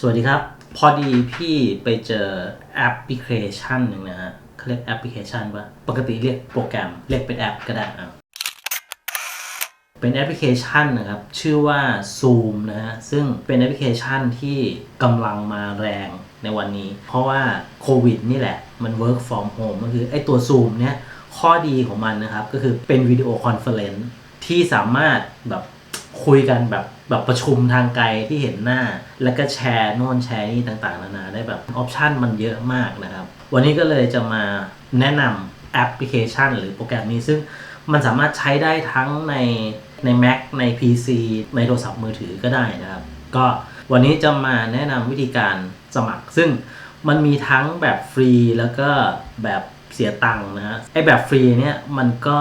สวัสดีครับ พอดีพี่ไปเจอแอปพลิเคชันหนึ่งนะฮะเขาเรียกแอปพลิเคชันว่าปกติเรียกโปรแกรม เรียกเป็นแอปก็ได้อะเป็นแอปพลิเคชันนะครับ ชื่อว่า Zoom นะฮะซึ่งเป็นแอปพลิเคชันที่กำลังมาแรงในวันนี้ เพราะว่าโควิดนี่แหละ มัน work from home ก็คือไอตัว Zoom เนี่ยข้อดีของมันนะครับ ก็คือเป็นวิดีโอคอนเฟอเรนซ์ที่สามารถแบบ คุยกันแบบแบบประชุมทางไกลที่เห็นหน้า แล้วก็แชร์โน่นแชร์นี่ต่างๆนานาได้แบบออปชันมันเยอะมากนะครับ วันนี้ก็เลยจะมาแนะนำแอปพลิเคชัน หรือโปรแกรมนี้ซึ่งมันสามารถใช้ได้ทั้งในใน Mac ใน PC ในโทรศัพท์มือถือก็ได้นะครับ ก็วันนี้จะมาแนะนำวิธีการสมัคร ซึ่งมันมีทั้งแบบฟรีแล้วก็แบบเสียตังค์นะฮะไอแบบฟรีเนี่ยมันก็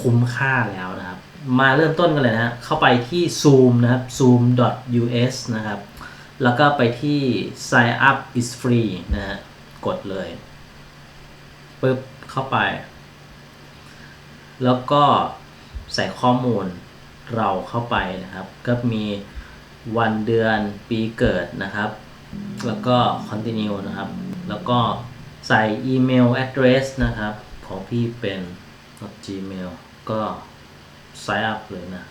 คุ้มค่าแล้วนะครับ มาเริ่มต้นกันเลยนะฮะ เข้าไปที่ zoom นะครับ zoom.us นะครับ แล้วก็ไปที่ sign up is free นะฮะ กดเลยปึ๊บเข้าไป แล้วก็ใส่ข้อมูลเราเข้าไปนะครับ ก็มีวันเดือนปีเกิดนะครับ แล้วก็ continue นะครับ แล้วก็ใส่อีเมล address นะครับ ของพี่เป็น gmail ก็ sign up เลยนะ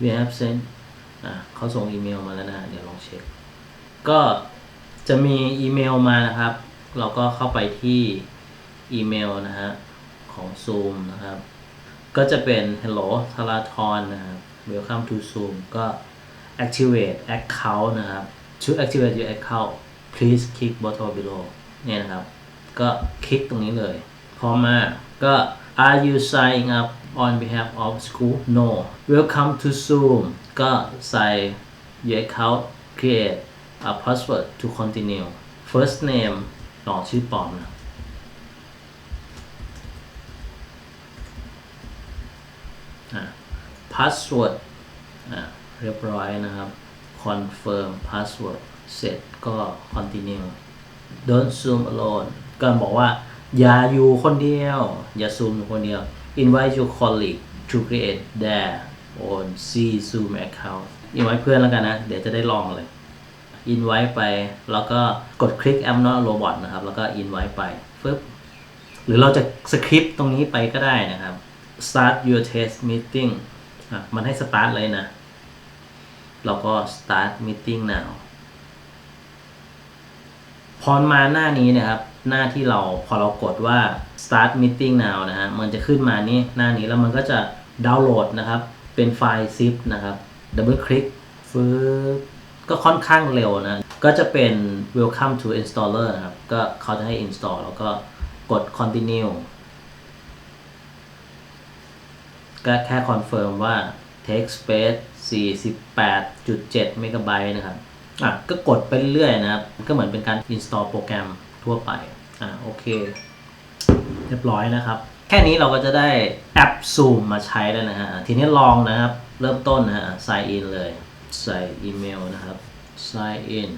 we have sent อะเขาส่งอีเมลมาแล้วนะ เดี๋ยวลองเช็ค ก็จะมีอีเมลมานะครับ เราก็เข้าไปที่อีเมลนะฮะ ของ Zoom นะครับ ก็จะเป็น hello ธราธรนะครับ welcome to Zoom ก็ activate account นะครับ to activate your account please click bottom below เนี่ยนะครับ ก็คลิกตรงนี้เลยพอมาก็ are you signing up on behalf of school no welcome to zoom ก็ใส่ your account create a password to continue first name ต่อชื่อปลอมนะอะ password อะเรียบร้อยนะครับ confirm password เสร็จก็ continue don't zoom alone ก็บอกว่า อย่าอยู่คนเดียว อย่าซูมอยู่คนเดียว invite your colleague to create their own C Zoom account invite เพื่อนแล้วกันนะ เดี๋ยวจะได้ลองเลย invite ไป แล้วก็กดคลิก I'm not a robot นะครับ แล้วก็ invite ไปฟึบหรือเราจะสคริปต์ตรงนี้ไปก็ได้นะครับ start your test meeting อะมันให้ start เลยนะ เราก็ start meeting now พอมาหน้านี้นะครับ หน้าที่เราพอเรากดว่า start meeting now นะฮะมันจะขึ้นมานี่หน้านี้แล้วมันก็จะดาวน์โหลดนะครับ เป็นไฟล์ zip นะครับดับเบิลคลิกฟื้ก็ค่อนข้างเร็วนะ ก็จะเป็น welcome to installer นะครับ ก็เขาจะให้ install แล้วก็กด continue ก็แค่คอนเฟิร์มว่า text space 48.7 เมกะไบต์นะครับ อะก็กดไปเรื่อยนะครับ ก็เหมือนเป็นการ install โปรแกรมทั่วไป อะโอเค เรียบร้อยนะครับ แค่นี้เราก็จะได้แอป Zoom มาใช้แล้วนะฮะ ทีนี้ลองนะครับ เริ่มต้นนะฮะ sign in เลย ใส่อีเมลนะครับ sign in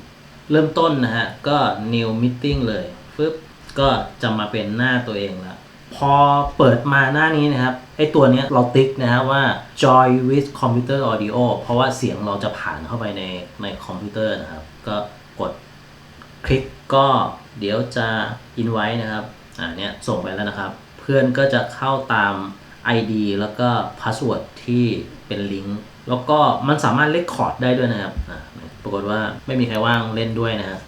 เริ่มต้นนะฮะ ก็ new meeting เลยฟึบก็จะมาเป็นหน้าตัวเองแล้ว พอเปิดมาหน้านี้นะครับไอตัวนี้เราติ๊กนะฮะว่า joy with computer audio เพราะว่าเสียงเราจะผ่านเข้าไปในในคอมพิวเตอร์นะครับ ก็กดคลิกก็เดี๋ยวจะ invite นะครับอ่าเนี่ยส่งไปแล้วนะครับ เพื่อนก็จะเข้าตาม ID แล้วก็ password ที่เป็นลิงก์แล้วก็มันสามารถเลคคอร์ดได้ด้วยนะครับปรากฏว่าไม่มีใครว่างเล่นด้วยนะฮะ